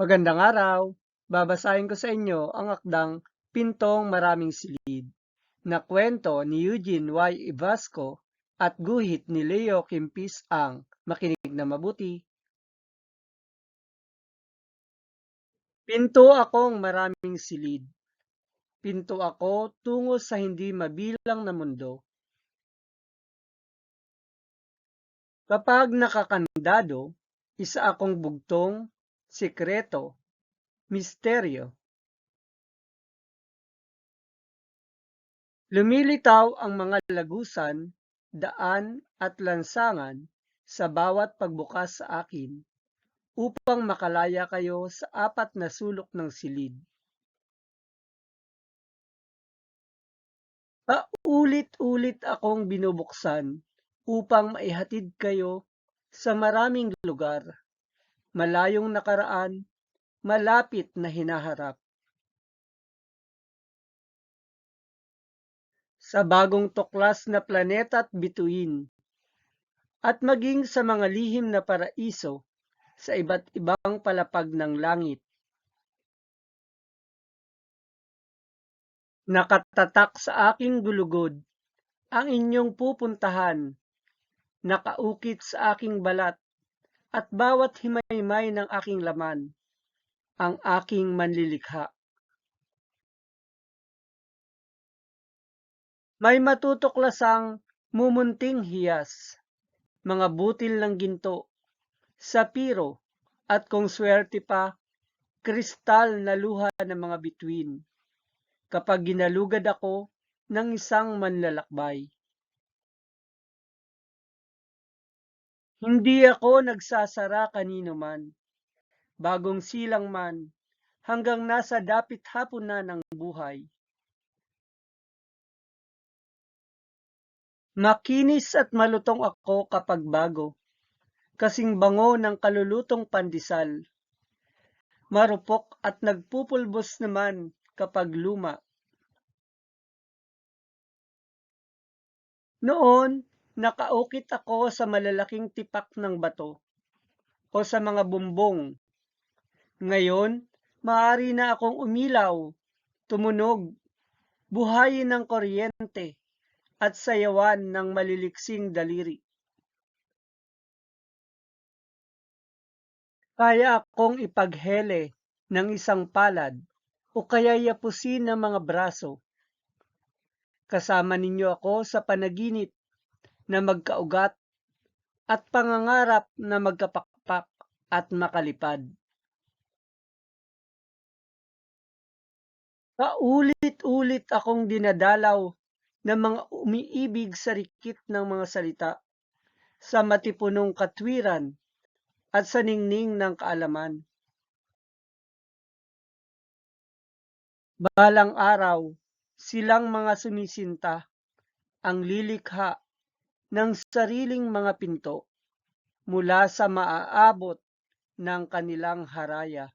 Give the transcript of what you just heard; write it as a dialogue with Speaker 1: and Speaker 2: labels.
Speaker 1: Magandang araw! Babasahin ko sa inyo ang akdang Pintong Maraming Silid na kwento ni Eugene Y. Ivasco at guhit ni Leo Kimpis ang Makinig na Mabuti. Pinto akong maraming silid. Pinto ako tungo sa hindi mabilang na mundo. Kapag nakakandado, isa akong bugtong, sikreto, misteryo. Lumilitaw ang mga lagusan, daan at lansangan sa bawat pagbukas sa akin upang makalaya kayo sa apat na sulok ng silid. Paulit-ulit akong binubuksan upang maihatid kayo sa maraming lugar, malayong nakaraan, malapit na hinaharap. Sa bagong tuklas na planeta at bituin, at maging sa mga lihim na paraiso sa iba't ibang palapag ng langit. Nakatatak sa aking gulugod ang inyong pupuntahan, nakaukit sa aking balat, at bawat himaymay ng aking laman, ang aking manlilikha. May matutuklasang mumunting hiyas, mga butil ng ginto, sapiro, at kung swerte pa, kristal na luha ng mga bituin kapag ginalugad ako ng isang manlalakbay. Hindi ako nagsasara kanino man, bagong silang man, hanggang nasa dapit hapon na ng buhay. Makinis at malutong ako kapag bago, kasing bango ng kalulutong pandesal. Marupok at nagpupulbos naman kapag luma. Noon, nakaukit ako sa malalaking tipak ng bato o sa mga bumbong. Ngayon, maaari na akong umilaw, tumunog, buhayin ng kuryente at sayawan ng maliliksing daliri. Kaya akong ipaghele ng isang palad o kaya yapusin ng mga braso. Kasama ninyo ako sa panaginip na magkaugat at pangangarap na magkapakpak at makalipad. Paulit-ulit akong dinadalaw ng mga umiibig sa rikit ng mga salita, sa matipunong katwiran at sa ningning ng kaalaman. Balang araw, silang mga sumisinta ang lilikha ng sariling mga pinto mula sa maaabot ng kanilang haraya.